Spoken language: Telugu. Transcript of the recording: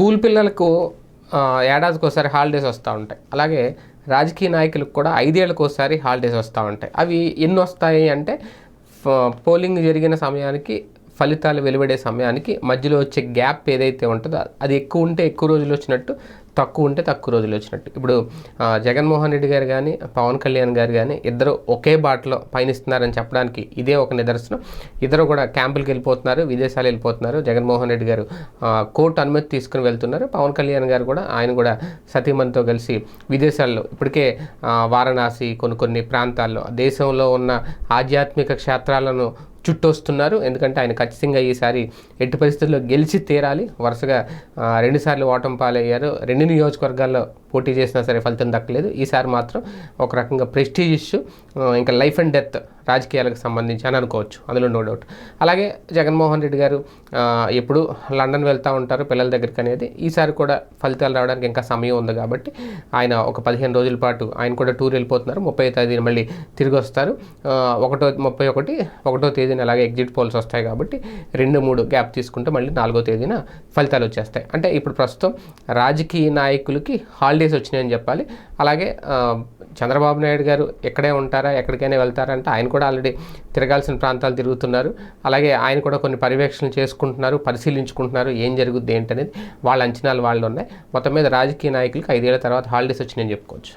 స్కూల్ పిల్లలకు ఏడాదికి ఒకసారి హాలిడేస్ వస్తూ ఉంటాయి. అలాగే రాజకీయ నాయకులకు కూడా ఐదేళ్ళకి ఒకసారి హాలిడేస్ వస్తూ ఉంటాయి. అవి ఎన్ని వస్తాయి అంటే పోలింగ్ జరిగిన సమయానికి ఫలితాలు వెలువడే సమయానికి మధ్యలో వచ్చే గ్యాప్ ఏదైతే ఉంటుందో అది ఎక్కువ ఉంటే ఎక్కువ రోజులు వచ్చినట్టు తక్కువ ఉంటే తక్కువ రోజులు వచ్చినట్టు. ఇప్పుడు జగన్మోహన్ రెడ్డి గారు కానీ పవన్ కళ్యాణ్ గారు కానీ ఇద్దరు ఒకే బాటలో పయనిస్తున్నారని చెప్పడానికి ఇదే ఒక నిదర్శనం. ఇద్దరు కూడా క్యాంపులకు వెళ్ళిపోతున్నారు విదేశాలు వెళ్ళిపోతున్నారు. జగన్మోహన్ రెడ్డి గారు కోర్టు అనుమతి తీసుకుని వెళ్తున్నారు. పవన్ కళ్యాణ్ గారు కూడా ఆయన కూడా సతీమణితో కలిసి విదేశాల్లో ఇప్పటికే వారణాసి కొన్ని కొన్ని ప్రాంతాల్లో దేశంలో ఉన్న ఆధ్యాత్మిక క్షేత్రాలను చుట్టొస్తున్నారు. ఎందుకంటే ఆయన ఖచ్చితంగా ఈసారి ఎట్టి పరిస్థితుల్లో గెలిచి తీరాలి. వరుసగా రెండుసార్లు ఓటమి పాలయ్యారు. రెండు నియోజకవర్గాల్లో పోటీ చేసినా సరే ఫలితం దక్కలేదు. ఈసారి మాత్రం ఒక రకంగా ప్రెస్టీజ్ ఇష్యూ ఇంకా లైఫ్ అండ్ డెత్ రాజకీయాలకు సంబంధించి అని అనుకోవచ్చు. అందులో నో డౌట్ అలాగే జగన్మోహన్ రెడ్డి గారు ఎప్పుడు లండన్ వెళ్తూ ఉంటారు పిల్లల దగ్గరికి అనేది. ఈసారి కూడా ఫలితాలు రావడానికి ఇంకా సమయం ఉంది కాబట్టి ఆయన ఒక పదిహేను రోజుల పాటు ఆయన కూడా టూర్ వెళ్ళిపోతున్నారు. ముప్పై తేదీన మళ్ళీ తిరిగి వస్తారు. ఒకటో ముప్పై ఒకటి ఒకటో తేదీన అలాగే ఎగ్జిట్ పోల్స్ వస్తాయి కాబట్టి రెండు మూడు గ్యాప్ తీసుకుంటే మళ్ళీ నాలుగో తేదీన ఫలితాలు వచ్చేస్తాయి. అంటే ఇప్పుడు ప్రస్తుతం రాజకీయ నాయకులకి హాలిడేస్ వచ్చినాయని చెప్పాలి. అలాగే చంద్రబాబు నాయుడు గారు ఎక్కడే ఉంటారా ఎక్కడికైనా వెళ్తారంటే ఆయన కూడా ఆల్రెడీ తిరగాల్సిన ప్రాంతాలు తిరుగుతున్నారు. అలాగే ఆయన కూడా కొన్ని పర్యవేక్షణలు చేసుకుంటున్నారు పరిశీలించుకుంటున్నారు ఏం జరుగుద్ది ఏంటనేది వాళ్ళ అంచనాలు వాళ్ళు ఉన్నాయి మొత్తం మీద రాజకీయ నాయకులకు ఐదేళ్ళ తర్వాత హాలిడేస్ వచ్చినాయని చెప్పుకోవచ్చు.